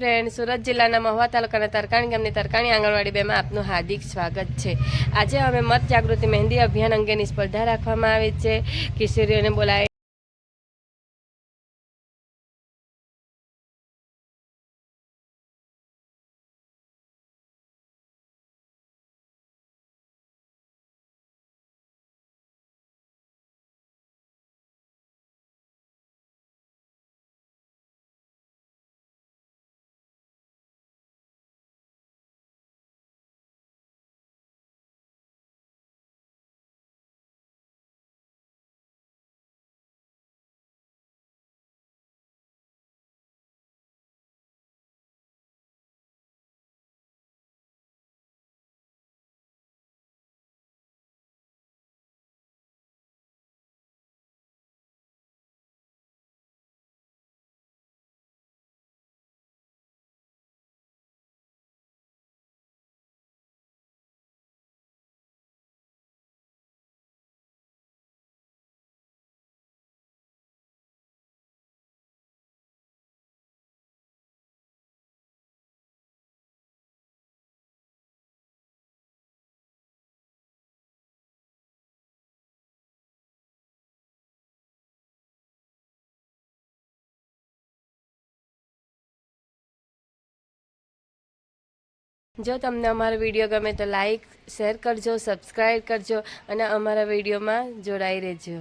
Friend, Surat જિલ્લાના મહુવા તાલુકાના તરકાણી ગામની તરકાણી આંગણવાડી બેમાં આપનું હાર્દિક સ્વાગત છે. આજે અમે મત જાગૃતિ મહેંદી અભિયાન અંગેની સ્પર્ધા રાખવામાં આવી છે. કિશોરીઓને બોલાવી જો તમને અમારો વીડિયો ગમે તો લાઈક શેર કરજો સબસ્ક્રાઈબ કરજો અને અમારા વિડીયોમાં જોડાઈ રહેજો.